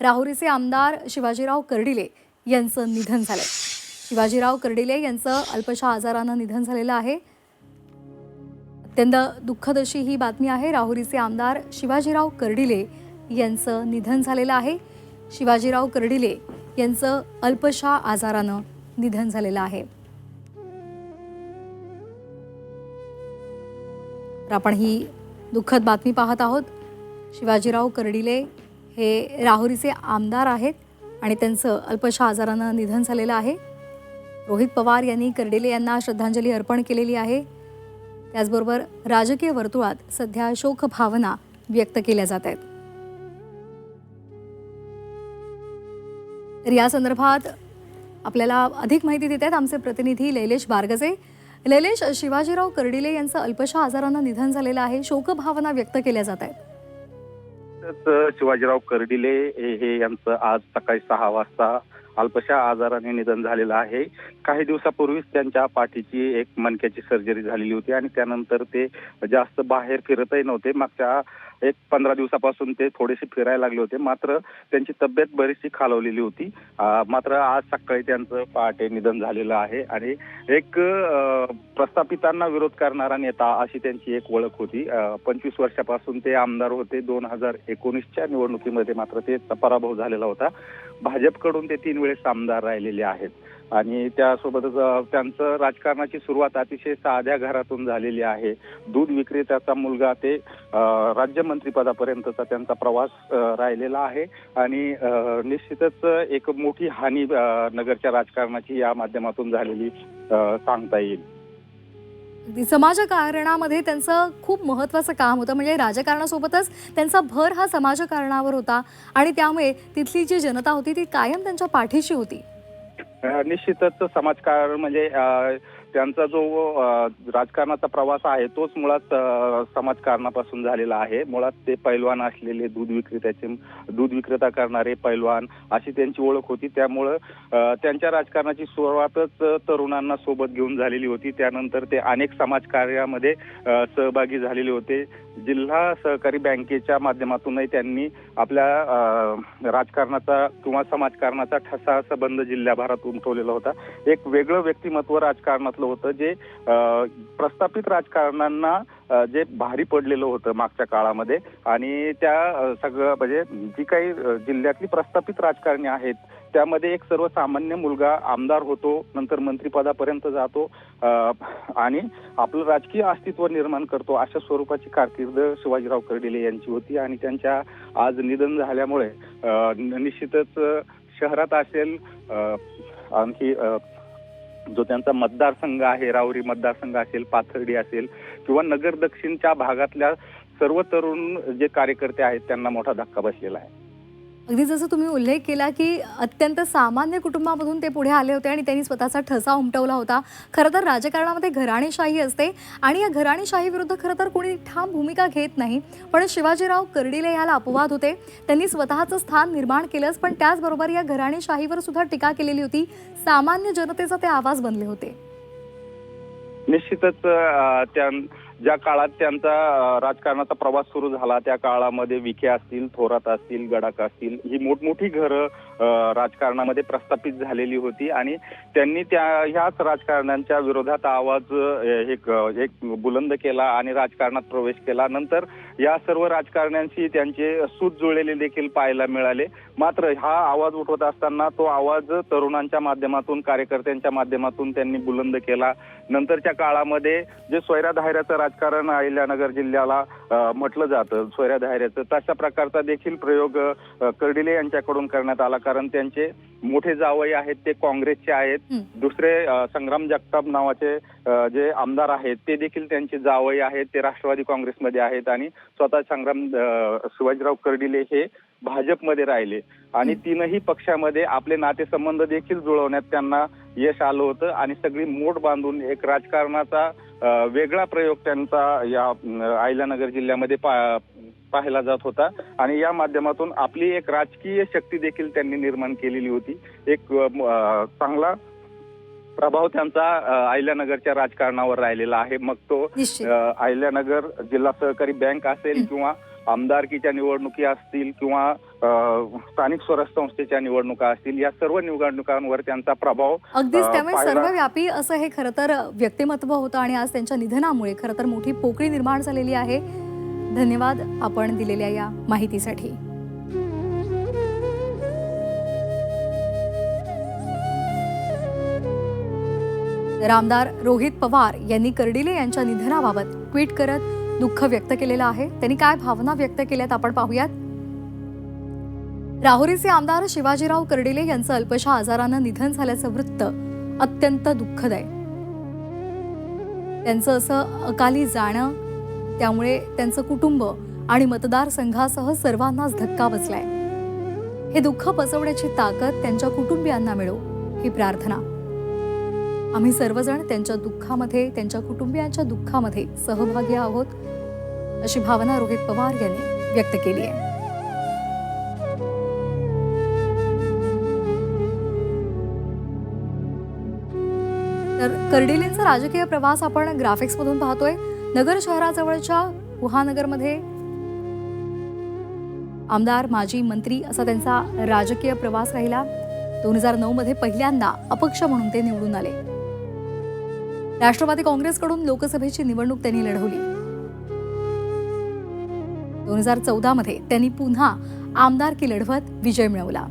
राहुरीचे आमदार शिवाजीराव कर्डिले यांचं निधन झालंय. शिवाजीराव कर्डिले यांचं अल्पशा आजारानं निधन झालेलं आहे. अत्यंत दुःखद अशी ही बातमी आहे. राहुरीचे आमदार शिवाजीराव कर्डिले यांचं निधन झालेलं आहे. शिवाजीराव कर्डिले यांचं अल्पशा आजारानं निधन झालेलं आहे. तर आपण ही दुःखद बातमी पाहत आहोत. शिवाजीराव कर्डिले हे राहुरीचे आमदार आहेत आणि त्यांचं अल्पशा आजारानं निधन झालेलं आहे. रोहित पवार यांनी कर्डिले यांना श्रद्धांजली अर्पण केलेली आहे. त्याचबरोबर राजकीय वर्तुळात सध्या शोकभावना व्यक्त केल्या जात आहेत. तर या संदर्भात आपल्याला अधिक माहिती देत आहेत आमचे प्रतिनिधी लैलेश बारगजे. लैलेश शिवाजीराव कर्डिले यांचं अल्पशा आजारानं निधन झालेलं आहे. शोकभावना व्यक्त केल्या जात आहेत. अर्थातच शिवाजीराव कर्डिले हे हे यांचं आज सकाळी सहा वाजता अल्पशा आजाराने निधन झालेलं आहे. काही दिवसापूर्वीच त्यांच्या पाठीची एक मणक्याची सर्जरी झालेली होती आणि त्यानंतर ते जास्त बाहेर फिरतही नव्हते. मागच्या एक पंधरा दिवसापासून ते थोडेसे फिरायला लागले होते. मात्र त्यांची तब्येत बरीचशी खालवलेली होती. मात्र आज सकाळी त्यांचं पहाटे निधन झालेलं आहे आणि एक प्रस्थापितांना विरोध करणारा नेता अशी त्यांची एक ओळख होती. पंचवीस वर्षापासून ते आमदार होते. दोन हजार एकोणीसच्या निवडणुकीमध्ये मात्र ते पराभव झालेला होता. भाजपकडून ते तीन वेळेस आमदार राहिलेले आहेत. आणि त्यासोबतच त्यांचं राजकारणाची सुरुवात अतिशय साध्या घरातून झालेली आहे. दूध विक्रेत्याचा मुलगा ते राज्यमंत्रीपदापर्यंतचा त्यांचा प्रवास राहिलेला आहे. आणि निश्चितच एक मोठी हानी नगरच्या राजकारणाची या माध्यमातून झालेली सांगता येईल. समाजकारणामध्ये त्यांचं खूप महत्त्वाचं काम होतं. म्हणजे राजकारणासोबतच त्यांचा भर हा समाजकारणावर होता. आणि त्यामुळे तिथली जी जनता होती ती कायम त्यांच्या पाठीशी होती. निश्चितच समाजकारण म्हणजे त्यांचा जो राजकारणाचा प्रवास आहे तोच मुळात समाजकारणापासून झालेला आहे. मुळात ते पैलवान असलेले दूध विक्रेत्याचे दूध विक्रेता करणारे पैलवान अशी त्यांची ओळख होती. त्यामुळं त्यांच्या राजकारणाची सुरुवातच तरुणांना सोबत घेऊन झालेली होती. त्यानंतर ते अनेक समाजकार्यामध्ये सहभागी झालेले होते. जिल्हा सहकारी बँकेच्या माध्यमातूनही त्यांनी आपल्या राजकारणाचा किंवा समाजकारणाचा ठसा संबंध जिल्ह्याभरात उमटवलेला होता. एक वेगळं व्यक्तिमत्व राजकारणातलं होतं जे प्रस्थापित राजकारणांना जे भारी पडलेलं होतं मागच्या काळामध्ये. आणि त्या सगळं म्हणजे जी काही जिल्ह्यातली प्रस्थापित राजकारणी आहेत त्यामध्ये एक सर्वसामान्य मुलगा आमदार होतो नंतर मंत्रिपदापर्यंत जातो आणि आपलं राजकीय अस्तित्व निर्माण करतो अशा स्वरूपाची कारकीर्द शिवाजीराव कर्डिले यांची होती. आणि त्यांच्या आज निधन झाल्यामुळे निश्चितच शहरात असेल आणखी जो त्यांचा मतदारसंघ आहे रावरी मतदारसंघ असेल पाथर्डी असेल किंवा नगर दक्षिणच्या भागातल्या सर्व तरुण जे कार्यकर्ते आहेत त्यांना मोठा धक्का बसलेला आहे. अगदी जसं तुम्ही उल्लेख केला की अत्यंत सामान्य कुटुंबामधून ते पुढे आले होते आणि त्यांनी स्वतःचा ठसा उमटवला होता. खरं तर राजकारणामध्ये घराणेशाही असते आणि या घराणेशाही विरुद्ध खरं तर कोणी ठाम भूमिका घेत नाही. पण शिवाजीराव कर्डिले याला अपवाद होते. त्यांनी स्वतःचं स्थान निर्माण केलंच पण त्याचबरोबर या घराणेशाहीवर सुद्धा टीका केलेली होती. सामान्य जनतेचा ते आवाज बनले होते. निश्चितच त्या ज्या काळात त्यांचा राजकारणाचा प्रवास सुरू झाला त्या काळामध्ये विखे असतील थोरात असतील गडाख असतील ही मोठमोठी घरं राजकारणामध्ये प्रस्थापित झालेली होती आणि त्यांनी त्या ह्याच राजकारण्यांच्या विरोधात आवाज एक एक बुलंद केला आणि राजकारणात प्रवेश केला. नंतर या सर्व राजकारण्यांशी त्यांचे सूत जुळलेले देखील पाहायला मिळाले. मात्र हा आवाज उठवत असताना तो आवाज तरुणांच्या माध्यमातून कार्यकर्त्यांच्या माध्यमातून त्यांनी बुलंद केला. नंतरच्या काळामध्ये जे सोयरा राजकारण अहिल्यानगर जिल्ह्याला म्हटलं जातं सोयऱ्या धायऱ्याचं. तशा प्रकारचा देखील प्रयोग कर्डिले यांच्याकडून करण्यात आला. कारण त्यांचे मोठे जावई आहेत ते काँग्रेसचे आहेत. दुसरे संग्राम जगताप नावाचे जे आमदार आहेत ते देखील त्यांचे जावई आहेत ते राष्ट्रवादी काँग्रेसमध्ये आहेत आणि स्वतः संग्राम शिवाजीराव कर्डिले हे भाजपमध्ये राहिले. आणि तीनही पक्षामध्ये आपले नातेसंबंध देखील जुळवण्यात त्यांना यश आलं होतं आणि सगळी मोठ बांधून एक राजकारणाचा वेगळा प्रयोग त्यांचा या अ, अहिल्यानगर जिल्ह्यामध्ये पाहिला जात होता. आणि या माध्यमातून आपली एक राजकीय शक्ती देखील त्यांनी निर्माण केलेली होती. एक चांगला प्रभाव त्यांचा अ, अहिल्यानगरच्या राजकारणावर राहिलेला आहे. मग तो अहिल्यानगर जिल्हा सहकारी बँक असेल. किंवा आमदारकीच्या निवडणुकी असतील किंवा स्थानिक स्वराज्य संस्थेच्या निवडणुका असतील या सर्व निवडणुकांवर त्यांचा प्रभाव अगदीच त्यामुळे सर्वव्यापी असं हे खरं तर व्यक्तिमत्व होतं आणि आज त्यांच्या निधनामुळे खरं तर मोठी पोकळी निर्माण झालेली आहे. धन्यवाद आपण दिलेल्या या माहितीसाठी. तर आमदार रोहित पवार यांनी कर्डिले यांच्या निधनाबाबत ट्विट करत दुःख व्यक्त केलेलं आहे. त्यांनी काय भावना व्यक्त केल्यात आपण पाहूयात. राहुरीचे आमदार शिवाजीराव कर्डिले यांचं अल्पशा आजारानं निधन झाल्याचं वृत्त अत्यंत दुःखद आहे त्यांचं असं अकाली जाणं त्यामुळे त्यांचं कुटुंब आणि मतदारसंघासह सर्वांनाच धक्का बसलाय. हे दुःख पचवण्याची ताकद त्यांच्या कुटुंबियांना मिळो ही प्रार्थना. आम्ही सर्वजण त्यांच्या दुःखामध्ये त्यांच्या कुटुंबियांच्या दुःखामध्ये सहभागी आहोत अशी भावना रोहित पवार यांनी व्यक्त केली आहे. तर कर्डिलेंचा राजकीय प्रवास आपण ग्राफिक्समधून पाहतोय. नगर शहराजवळच्या गुहानगरमध्ये आमदार माजी मंत्री असा त्यांचा राजकीय प्रवास राहिला. दोन हजार नऊ मध्ये पहिल्यांदा अपक्ष म्हणून ते निवडून आले. राष्ट्रवादी काँग्रेसकडून लोकसभेची निवडणूक त्यांनी लढवली. दोन हजार चौदा मध्ये त्यांनी पुन्हा आमदारकी लढवत विजय मिळवला.